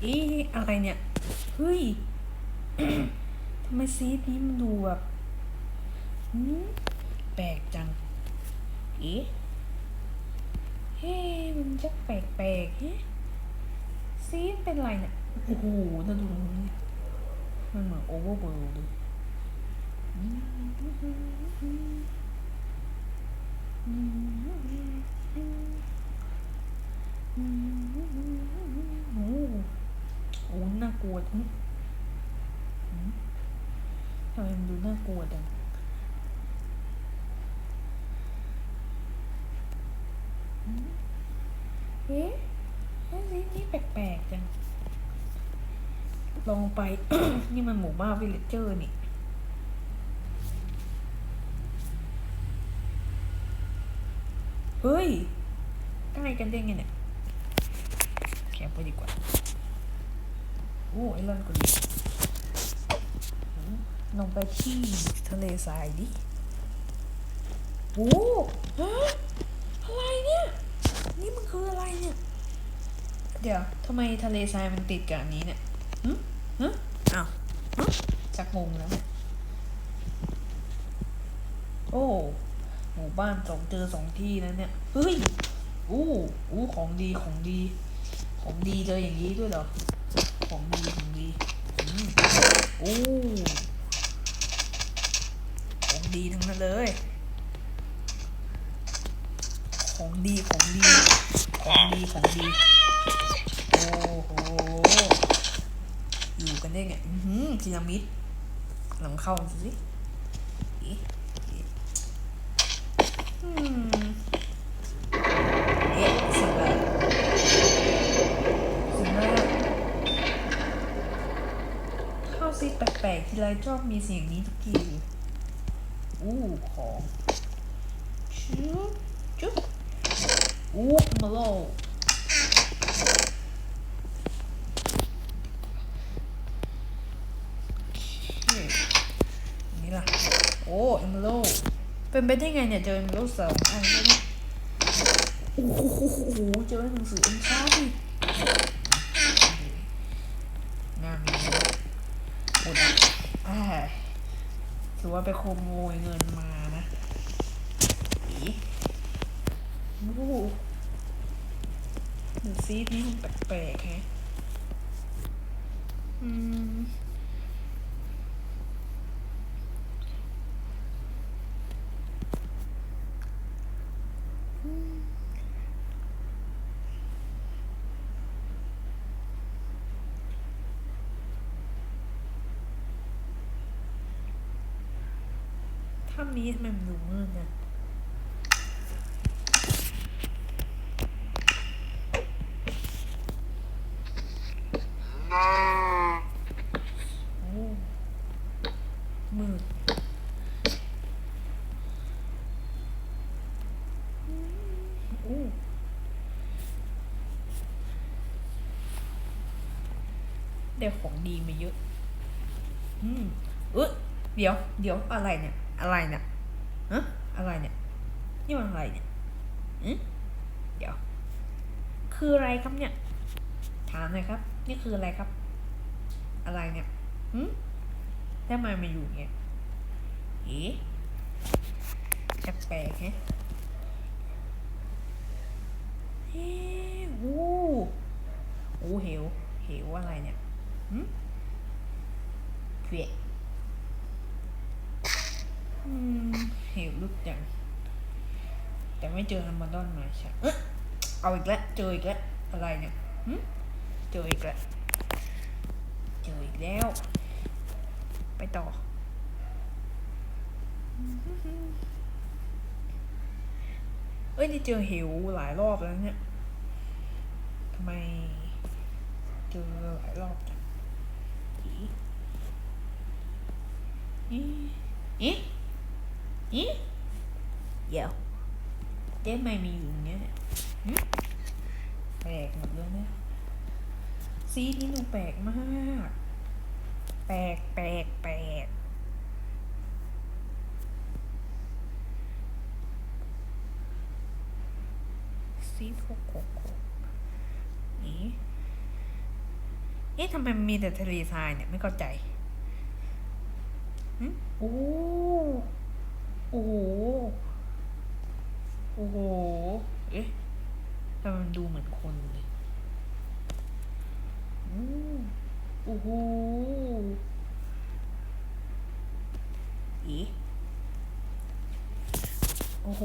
เอ๊ะอะไรเนี่ยเฮ้ยทำไมซีดนี้มันดูแบบหืมแปลกจังเอ๊ะเฮ้มันจะแปลกๆเฮ้ซีดเป็นไรเนี่ยโอ้โหน่าดูนี่มันเหมือนโอเวอร์เบิร์เลย นี่แปลกๆจังลองไป นี่มันหมู่บ้านวิลเลจเจอร์นี่เฮ้ยใกล้กันได้ไงเนี่ยแคปไปดีกว่า โอ้ไอรอนก็ดีลงไปที่ทะเลทรายดิ โอ้ฮะอะไรเนี่ย นี่มันคืออะไรเนี่ย เดี๋ยวทำไมทะเลทรายมันติดกับอันนี้เนี่ยฮึฮึอ้าวฮึชักงงแล้วเนี่ยโอ้หมู่บ้านสองเจอสองที่แล้วเนี่ยเฮ้ยอู้อู้ของดีของดี ของดีเจออย่างนี้ด้วยเหรอ ของดีของดีอืมโอ้ของดีทั้งนั้นเลย ของดีของดี ของดีของดี โอ้โห อยู่กันได้ไง อือหือพีระมิดลองเข้าดูสิอืมเอ๊ะสิ่งอะไรสิ่งแรกเข้าซิแปลกๆทีไรชอบมีเสียงนี้ทุกทีอู้ของชุบจุ๊บ อู้มาโลนี่ล่ะ โอ้เอมโลเป็นไปได้ไงเนี่ย เจอเอมโลสองอันแล้วเนี่ยโอ้โหเจอหนังสือเอ็มชาดิงานนี้หมดละอ่าถือว่าไปขโมยเงินมานะอี โอ้โหดูซีดนี่มันแปลกๆแฮะอืมถ้ำนี้ทำไมมันดูมืดนะโอ้มืดโอ้ ได้ของดีมาเยอะ อืมเอยเดี๋ยว เดี๋ยวอะไรเนี่ย อะไรเนี่ยฮะอะไรเนี่ย นี่มันอะไรเนี่ยอืมเดี๋ยว คืออะไรครับเนี่ย ถามหน่อยครับ นี่คืออะไรครับ อะไรเนี่ยหืมทำไมมาอยู่เงี้ยเอ๊ะแปลกๆแฮะเฮ้โอ้โอ้เหวเหวอะไรเนี่ย เกลียดอืมเหวลึกจัง แต่ไม่เจอฮัมบอนดอนมาใช่เอ๊ะเอาอีกแล้วเจออีกแล้วอะไรเนี่ยหึเจออีกแล้วเจออีกแล้ว ไปต่อเอ้ยนี่เจอเหวหลายรอบแล้วเนี่ยทำไมเจอหลายรอบจังอี อีอีอีเดี๋ยวเจ๊ไม่มีอยู่เงี้ยเนี่ยแปลกหมดเลยเนี่ยซีนี่หนูแปลกมาก แปลกแปลกแปลกซีหกหกหกนี่เอ๊ะทำไมมันมีแต่ทะเลทรายเนี่ยไม่เข้าใจ โอ้โหโอ้โห โอ้โห เอ๊ะทำไมมันดูเหมือนคนเลยอู้โอ้โหเอ๊ะโอ้โห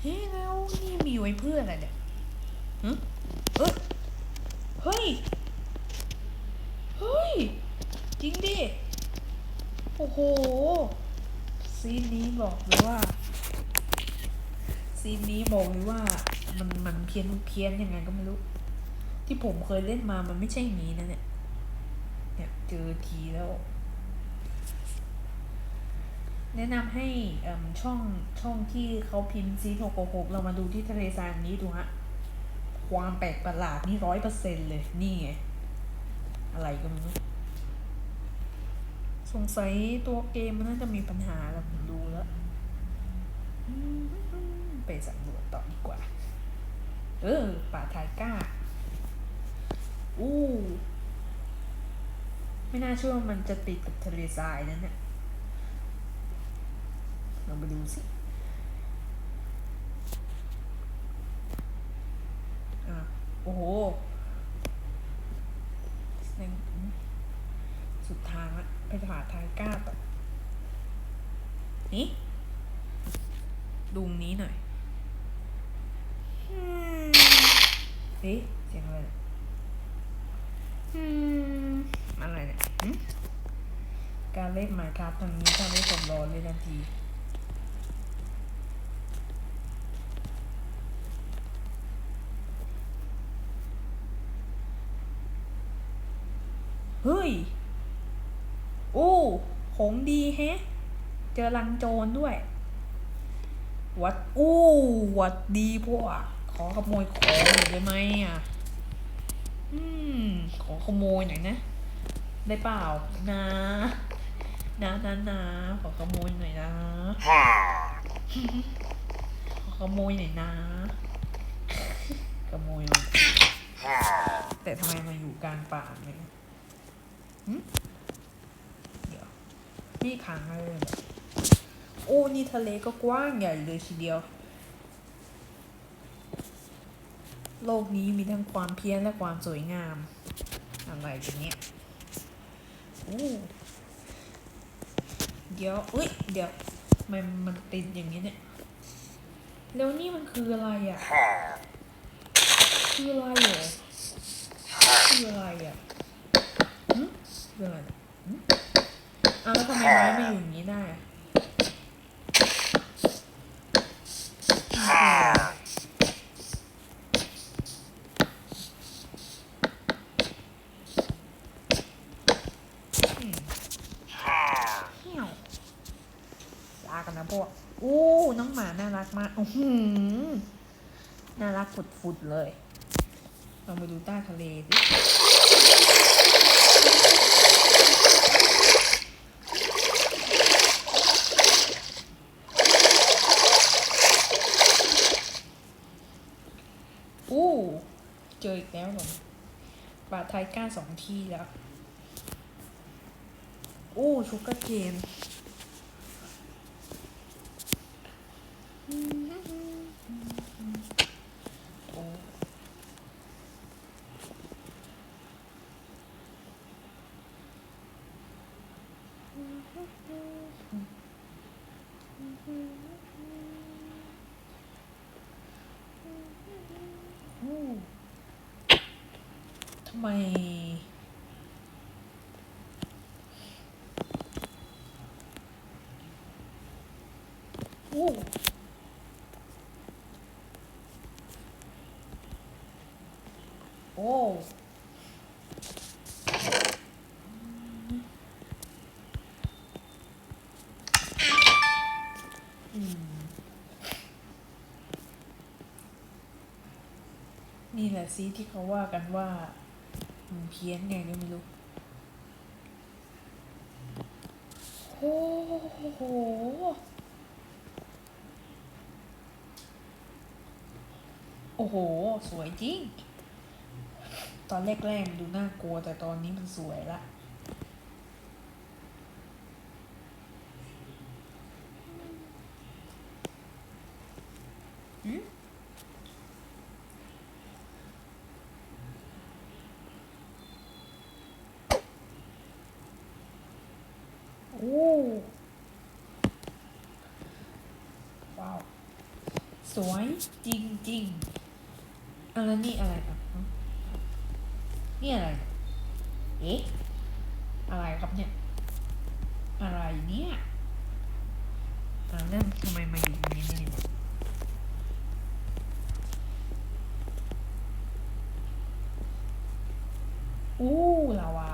เฮ้ยแล้วนี่มีไว้เพื่ออะไรเนี่ยฮะเอ้ยเฮ้ย เฮ้ย จริงดิ โอ้โห ซีนนี้บอกเลยว่า ซีนนี้บอกเลยว่ามันมันเพี้ยนเพี้ยนยังไงก็ไม่รู้ ที่ผมเคยเล่นมามันไม่ใช่อย่างนี้นะเนี่ยเนี่ยเจอทีแล้ว แนะนำให้ช่องช่องที่เขาพิมพ์ซีหกหกเรามาดูที่ทะเลทรายนี้ดูฮะ ความแปลกประหลาดนี่ร้อยเปอร์เซ็นเลยนี่ไงอะไรก็ไม่รู้สงสัยตัวเกมมันน่าจะมีปัญหาแล้วผมดูแล้ว ไปสำรวจต่อดีกว่า เออ ป่าทายก้า อู้ ไม่น่าเชื่อว่ามันจะติดกับทะเลทรายนั่นเนี่ยลองไปดูสิอะโอ้โหสุดทางละไปผ่าทายก้าต่อนี่ดูงนี้หน่อย เอ๊ะเสียงอะไรเนี่ยอืมอะไรเนี่ยหึการเล่นหมายครับทางนี้ทำให้ผมร้อนเลยทันทีเฮ้ยโอ้ของดีแฮะ เจอลังโจรด้วย วัด อู้ วัดดีพวกข อขโมยของหน่อยได้ไหมอะ อืม ขอขโมยหน่อยนะ ได้เปล่านะนะนะนะขอขโมยหน่อยนะขอขโมยหน่อยนะขโมยแต่ทำไมมาอยู่กลางป่าเนี่ยเดี๋ยวนี่ขังอะไรเลยอโอ้นี่ทะเลก็กว้างใหญ่เลยทีเดียว โลกนี้มีทั้งความเพี้ยนและความสวยงาม อะไรกันเนี่ยโอ้เดี๋ยวเอ้ย เดี๋ยวทำไมมันติดอย่างนี้เนี่ย แล้วนี่มันคืออะไรอะ คืออะไรเหรอคืออะไรอะหึคืออะไรเนี่ยหึอ้าวแล้วทำไมไม้มาอยู่อย่างนี้ได้อะอืมเหี้ยวลากันนะพวก อู้น้องหมาน่ หือน่ารักฝุดๆเลยลองไปดูใต้ทะเลสิอู้เจออีกแล้วเหรอบาทไทยก้าสองที่แล้ว อู้ชุกกระเกนโอ้อู้ทำ ไมโอ้โอ้นี่แหละสิที่เขาว่ากันว่า เพี้ยนไงก็ไม่รู้โอ้โหโอ้โห สวยจริง ตอนแรกๆดูน่ากลัวแต่ตอนนี้มันสวยละ ว้าว สวยจริงจริงๆอะไรนี่อะไรครับ นี่อะไร เอ๊ะ อะไรครับเนี่ย อะไรเนี่ยอ่านั่นทำไมมาอยู่ตรงนี้เนี่ยอู้ลาวา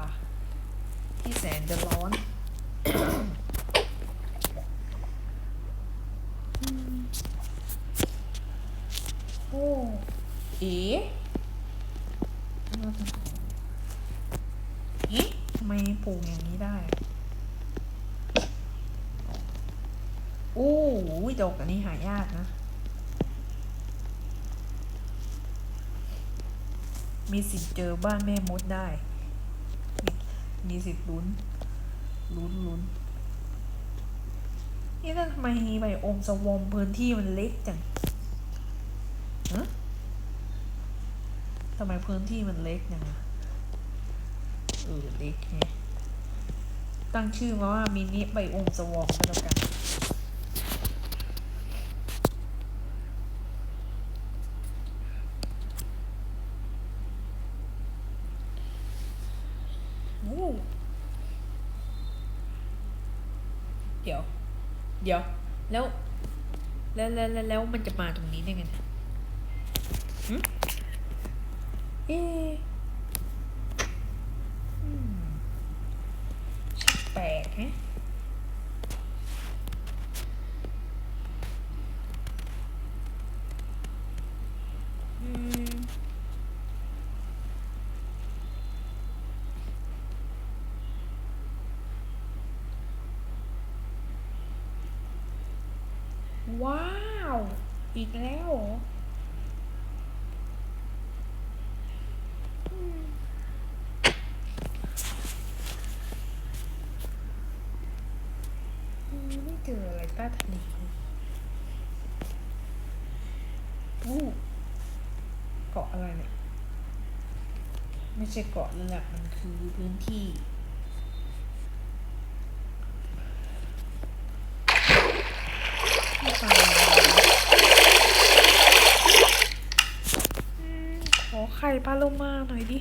ที่แสนจะร้อน โอ้ เอ๋เอ๊ะทำไมปลูกอย่างนี้ได้อะโอ้โหดอกอันนี้หายากนะ มีสิทธิ์เจอบ้านแม่มดได้ มีมีสิทธิ์ลุ้น ลุ้นลุ้นนี่นั่นทำไมไบโอมสวอมพื้นที่มันเล็กจังฮะทำไมพื้นที่มันเล็กจังอะเออเล็กแฮะตั้งชื่อมาว่ามินิไบโอมสวอมก็แล้วกัน โอ้ เดี๋ยว เดี๋ยว แล้ว แล้วแล้วแล้วมันจะมาตรงนี้ได้ไงเนี่ยหึเอ๊แปลกแฮะอืม ว้าว อีกแล้วอือไม่เจออะไรใต้ทะเลอู้เกาะอะไรเนี่ย ไม่ใช่เกาะแล้วแหละมันคือพื้นที่ปลาอืมขอไข่ ปลาโลมาหน่อยดิ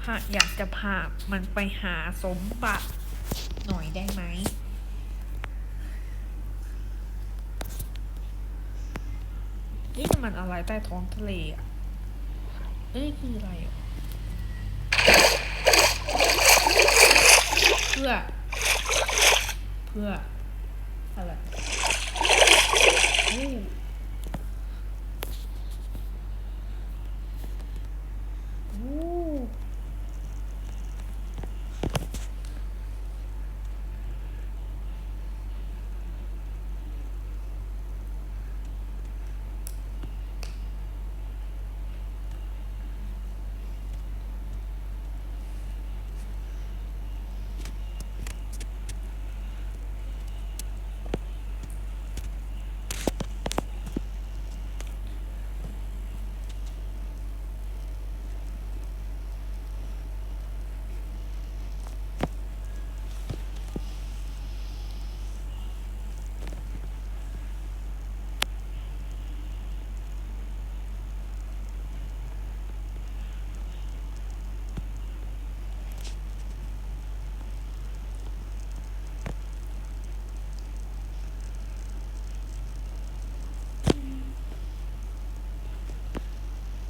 พาอยากจะพามันไปหาสมบัติหน่อยได้ไหมนี่มันอะไรใต้ท้องทะเลอะ เอ้ยคืออะไรอะเพื่อ เพื่อ อะไร อู้อู้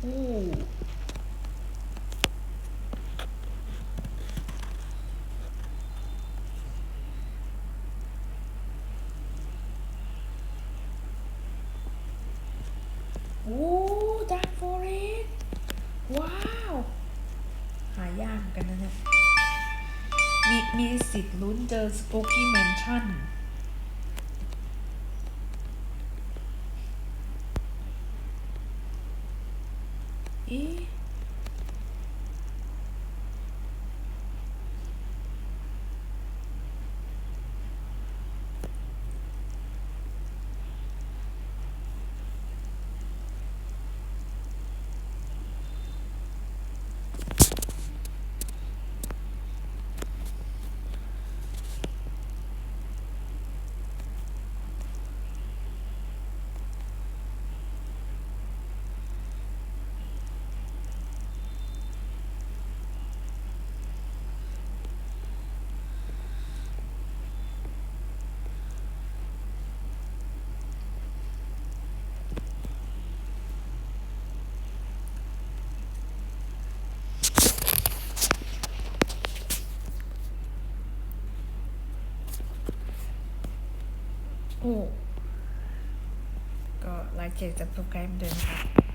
อู้โอ้ดาร์กฟเรสว้าว หายากกันนะเนี่ยมีมีสิทธิ์ลุ้นเจอสป o กี้แมนชั่น เก็ไลค์เจ็ดจับสแกรมเดินครับ